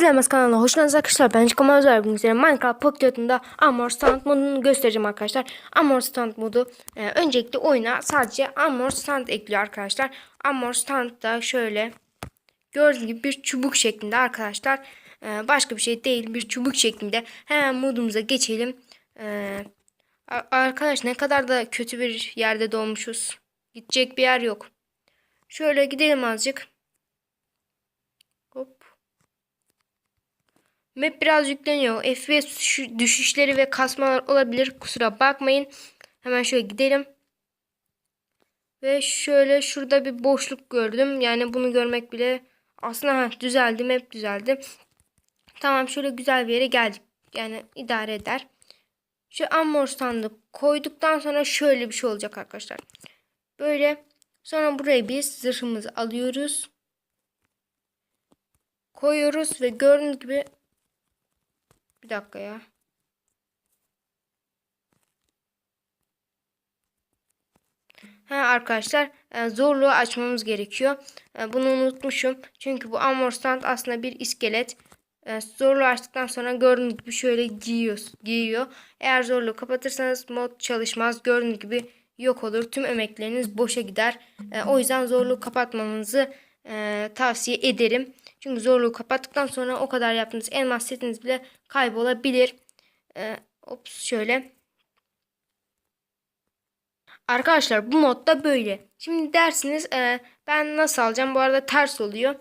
Azlemez kanalına hoş arkadaşlar. Ben Çıkama Özel bugün size Minecraft Pocket'ında Armor Stand modunu göstereceğim arkadaşlar. Armor Stand modu e, öncelikle oyuna sadece Armor Stand ekliyor arkadaşlar. Armor Stand da şöyle gördüğünüz gibi bir çubuk şeklinde arkadaşlar. E, başka bir şey değil bir çubuk şeklinde. Hemen modumuza geçelim. E, arkadaş ne kadar da kötü bir yerde doğmuşuz. Gidecek bir yer yok. Şöyle gidelim azıcık. Map biraz yükleniyor. FPS düşü- düşüşleri ve kasmalar olabilir. Kusura bakmayın. Hemen şöyle gidelim. Ve şöyle şurada bir boşluk gördüm. Yani bunu görmek bile aslında ha, düzeldi. Map düzeldi. Tamam şöyle güzel bir yere geldik. Yani idare eder. Şu amor standı koyduktan sonra şöyle bir şey olacak arkadaşlar. Böyle sonra buraya biz zırhımızı alıyoruz. Koyuyoruz ve gördüğünüz gibi bir dakika ya. Ha arkadaşlar e, zorluğu açmamız gerekiyor. E, Bunu unutmuşum. Çünkü bu Armor Stand aslında bir iskelet. E, Zorluğu açtıktan sonra gördüğünüz gibi şöyle giyiyor. Eğer zorluğu kapatırsanız mod çalışmaz. Gördüğünüz gibi yok olur. Tüm emekleriniz boşa gider. O yüzden zorluğu kapatmanızı tavsiye ederim. Çünkü zorluğu kapattıktan sonra o kadar yaptığınız elmas setiniz bile kaybolabilir. E, ops şöyle. Arkadaşlar bu modda böyle. Şimdi dersiniz e, ben nasıl alacağım? Bu arada ters oluyor.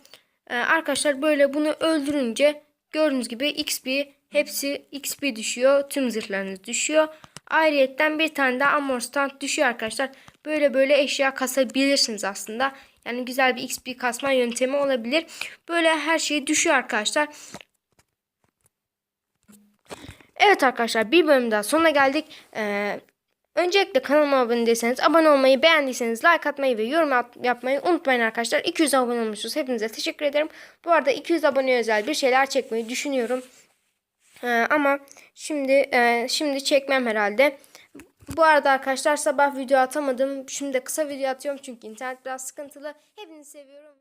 E, arkadaşlar böyle bunu öldürünce gördüğünüz gibi XP hepsi XP düşüyor. Tüm zırhlarınız düşüyor. Ayrıyetten bir tane de armor stand düşüyor arkadaşlar. Böyle böyle eşya kasabilirsiniz aslında. Yani güzel bir XP kasma yöntemi olabilir. Böyle her şey düşüyor arkadaşlar. Evet arkadaşlar bir bölüm daha sonuna geldik. Ee, öncelikle kanalıma abone değilseniz abone olmayı, beğendiyseniz like atmayı ve yorum yapmayı unutmayın arkadaşlar. 200 abone olmuşuz. Hepinize teşekkür ederim. Bu arada 200 abone özel bir şeyler çekmeyi düşünüyorum. Ee, ama şimdi e, şimdi çekmem herhalde. Bu arada arkadaşlar sabah video atamadım. Şimdi de kısa video atıyorum çünkü internet biraz sıkıntılı. Hepinizi seviyorum.